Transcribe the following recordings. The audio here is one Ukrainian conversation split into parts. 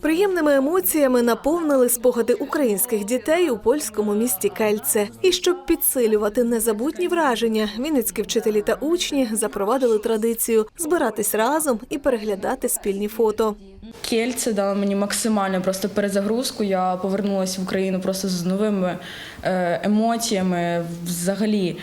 Приємними емоціями наповнили спогади українських дітей у польському місті Кельце. І щоб підсилювати незабутні враження, вінницькі вчителі та учні запровадили традицію збиратись разом і переглядати спільні фото. Кельце дало мені максимально просто перезагрузку. Я повернулася в Україну просто з новими е, емоціями. Взагалі,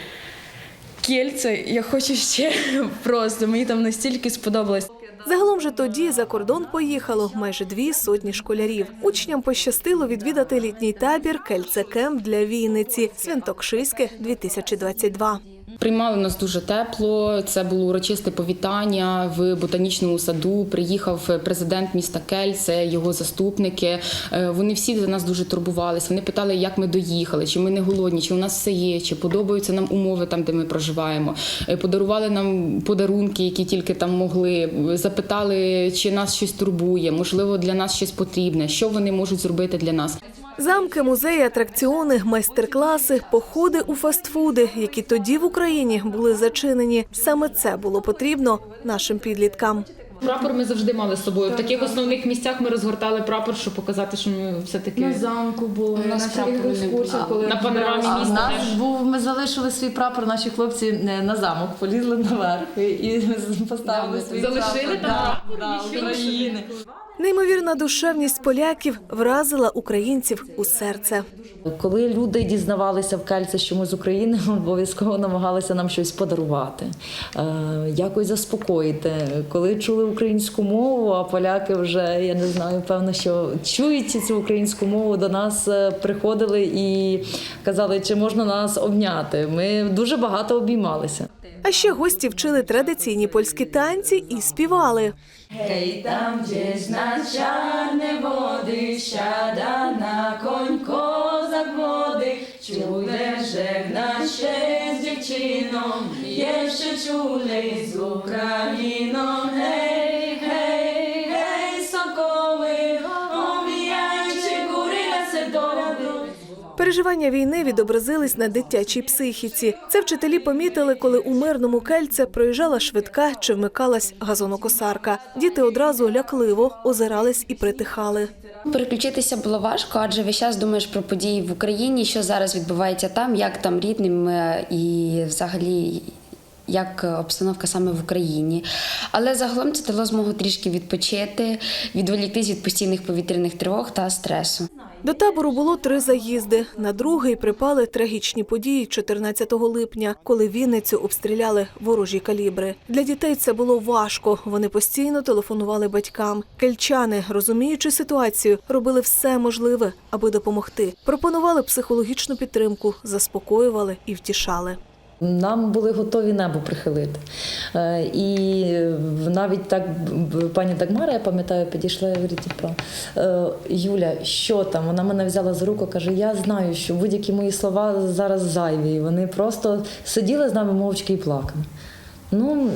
Кельце, я хочу ще просто. Мені там настільки сподобалось. Загалом же тоді за кордон поїхало майже дві сотні школярів. Учням пощастило відвідати літній табір Кельце Кемп для Вінниці Свинтокшиське 2022 Приймали нас дуже тепло. Це було урочисте повітання в ботанічному саду. Приїхав президент міста Кельце, його заступники. Е, Вони всі за нас дуже турбувалися. Вони питали, як ми доїхали, чи ми не голодні, чи у нас все є, чи подобаються нам умови там, де ми проживаємо. Е, Подарували нам подарунки, які тільки там могли. Запитали, чи нас щось турбує, можливо, для нас щось потрібне, що вони можуть зробити для нас. Замки, музеї, атракціони, майстер-класи, походи у фастфуди, які тоді в Україні були зачинені. Саме це було потрібно нашим підліткам. Прапор ми завжди мали з собою. В таких основних місцях ми розгортали прапор, щоб показати, що ми все-таки На замку були, на було. екскурсіях, коли на панорамі міста. нас теж. Був ми залишили свій прапор, наші хлопці е, на замок полізли наверх і- і поставили свій залишили прапор. там прапор, да, України. Неймовірна душевність поляків вразила українців у серце. Коли люди дізнавалися в Кельце, що ми з України, обов'язково намагалися нам щось подарувати, е, якось заспокоїти. Коли чули українську мову, а поляки вже я не знаю, певно, що чують цю українську мову, до нас е, приходили і казали, чи можна нас обняти. Ми дуже багато обіймалися. А ще гості вчили традиційні польські танці і співали. Hej, tam gdzieś na czarne wody siada na koń kozak młody. Ciule żegna się z dziewczyną, jeszcze ciulej z Ukrainą. Переживання війни відобразились на дитячій психіці. Це вчителі помітили, коли у мирному кельце проїжджала швидка чи вмикалась газонокосарка. Діти одразу лякливо озирались і притихали. Переключитися було важко, адже весь час думаєш про події в Україні, що зараз відбувається там, як там рідним е, і взагалі. Як обстановка саме в Україні, але загалом це дало змогу трішки відпочити, відволіктись від постійних повітряних тривог та стресу. До табору було три заїзди. На другий припали трагічні події 14 липня, коли Вінницю обстріляли ворожі калібри. Для дітей це було важко. Вони постійно телефонували батькам. Кельчани, розуміючи ситуацію, робили все можливе, аби допомогти. Пропонували психологічну підтримку, заспокоювали і втішали. Нам були готові небо прихилити. Е, І навіть так пані Дагмара, я пам'ятаю, підійшла і говорить, типу, «Е, Юля, що там? Вона мене взяла за руку, каже: Я знаю, що будь-які мої слова зараз зайві. І Вони просто сиділи з нами мовчки і плакали. Ну,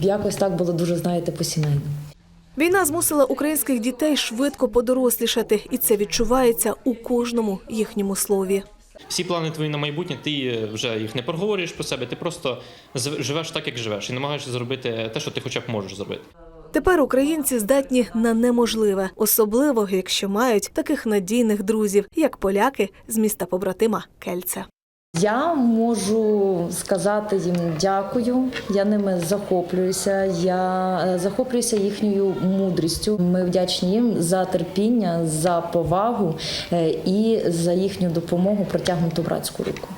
якось так було дуже, знаєте, по-сімейному. Війна змусила українських дітей швидко подорослішати, і це відчувається у кожному їхньому слові. Всі плани твої на майбутнє, ти е, вже їх не проговорюєш про себе, ти просто живеш так, як живеш, і намагаєшся зробити те, що ти хоча б можеш зробити. Тепер українці здатні на неможливе, особливо якщо мають таких надійних друзів, як поляки з міста побратима Кельце. Я можу сказати їм дякую. Я ними захоплююся. Я е, захоплююся їхньою мудрістю. Ми вдячні їм за терпіння, за повагу е, і за їхню допомогу протягнуту братську руку.